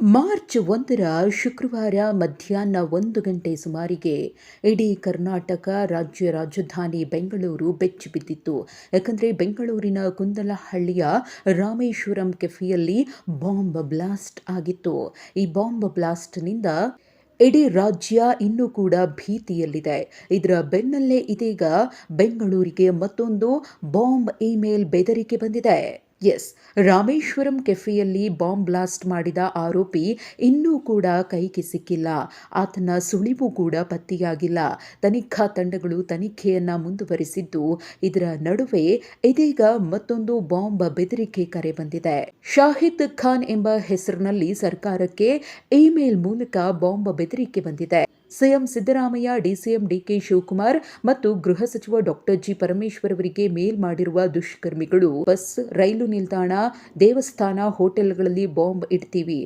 March ಒಂದರ ಶುಕ್ರವಾರ ಮಧ್ಯಾಹ್ನ ಒಂದು ಗಂಟೆ ಸುಮಾರಿಗೆ ಇಡೀ ಕರ್ನಾಟಕ ರಾಜ್ಯ ರಾಜಧಾನಿ ಬೆಂಗಳೂರು ಬೆಚ್ಚಿಬಿದ್ದಿತ್ತು ಯಾಕಂದರೆ ಬೆಂಗಳೂರಿನ ಕುಂದಲಹಳ್ಳಿಯ ರಾಮೇಶ್ವರಂ ಕೆಫೆಯಲ್ಲಿ ಬಾಂಬ್ ಬ್ಲಾಸ್ಟ್ ಆಗಿತ್ತು. ಈ ಬಾಂಬ್ ಬ್ಲಾಸ್ಟ್ನಿಂದ ಇಡೀ ರಾಜ್ಯ ಇನ್ನೂ ಕೂಡ ಭೀತಿಯಲ್ಲಿದೆ. ಇದರ ಬೆನ್ನಲ್ಲೇ ಇದೀಗ ಬೆಂಗಳೂರಿಗೆ ಮತ್ತೊಂದು ಬಾಂಬ್ ಇಮೇಲ್ ಬೆದರಿಕೆ ಬಂದಿದೆ. ಎಸ್. ರಾಮೇಶ್ವರಂ ಕೆಫೆಯಲ್ಲಿ ಬಾಂಬ್ ಬ್ಲಾಸ್ಟ್ ಮಾಡಿದ ಆರೋಪಿ ಇನ್ನೂ ಕೂಡ ಕೈಗೆ ಸಿಕ್ಕಿಲ್ಲ. ಆತನ ಸುಳಿವು ಕೂಡ ಪತ್ತೆಯಾಗಿಲ್ಲ. ತನಿಖಾ ತಂಡಗಳು ತನಿಖೆಯನ್ನು ಮುಂದುವರಿಸಿದ್ದು ಇದರ ನಡುವೆ ಇದೀಗ ಮತ್ತೊಂದು ಬಾಂಬ್ ಬೆದರಿಕೆ ಕರೆ ಬಂದಿದೆ. ಶಾಹಿದ್ ಖಾನ್ ಎಂಬ ಹೆಸರಿನಲ್ಲಿ ಸರ್ಕಾರಕ್ಕೆ ಇಮೇಲ್ ಮೂಲಕ ಬಾಂಬ್ ಬೆದರಿಕೆ ಬಂದಿದೆ. CM Siddaramaiah, DCM DK Shivakumar ಮತ್ತು ಗೃಹ ಸಚಿವ ಡಾಕ್ಟರ್ ಜಿ ಪರಮೇಶ್ವರ್ ಅವರಿಗೆ ಮೇಲ್ ಮಾಡಿರುವ ದುಷ್ಕರ್ಮಿಗಳು ಬಸ್, ರೈಲು ನಿಲ್ದಾಣ, ದೇವಸ್ಥಾನ, ಹೋಟೆಲ್ಗಳಲ್ಲಿ ಬಾಂಬ್ ಇಡ್ತೀವಿ.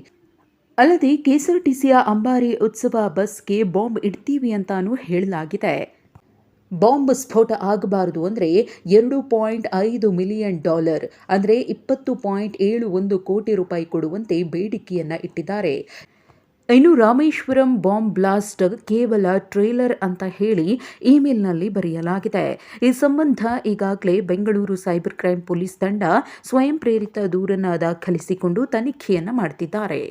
ಅಲ್ಲದೆ ಕೆಎಸ್ಆರ್ಟಿಸಿಯ ಅಂಬಾರಿ ಉತ್ಸವ ಬಸ್ಗೆ ಬಾಂಬ್ ಇಡ್ತೀವಿ ಅಂತಾನೂ ಹೇಳಲಾಗಿದೆ. ಬಾಂಬ್ ಸ್ಫೋಟ ಆಗಬಾರದು ಅಂದರೆ ಎರಡು ಪಾಯಿಂಟ್ ಐದು ಮಿಲಿಯನ್ ಡಾಲರ್ ಅಂದರೆ ಇಪ್ಪತ್ತು ಪಾಯಿಂಟ್ ಏಳು ಒಂದು ಕೋಟಿ ರೂಪಾಯಿ ಕೊಡುವಂತೆ ಬೇಡಿಕೆಯನ್ನು ಇಟ್ಟಿದ್ದಾರೆ. ಇನ್ನು ರಾಮೇಶ್ವರಂ ಬಾಂಬ್ ಬ್ಲಾಸ್ಟ್ ಕೇವಲ ಟ್ರೇಲರ್ ಅಂತ ಹೇಳಿ ಇಮೇಲ್ನಲ್ಲಿ ಬರೆಯಲಾಗಿದೆ. ಈ ಸಂಬಂಧ ಈಗಾಗಲೇ ಬೆಂಗಳೂರು ಸೈಬರ್ ಕ್ರೈಂ ಪೊಲೀಸ್ ತಂಡ ಸ್ವಯಂ ಪ್ರೇರಿತ ದೂರನ್ನು ದಾಖಲಿಸಿಕೊಂಡು ತನಿಖೆಯನ್ನು ಮಾಡ್ತಿದ್ದಾರೆ.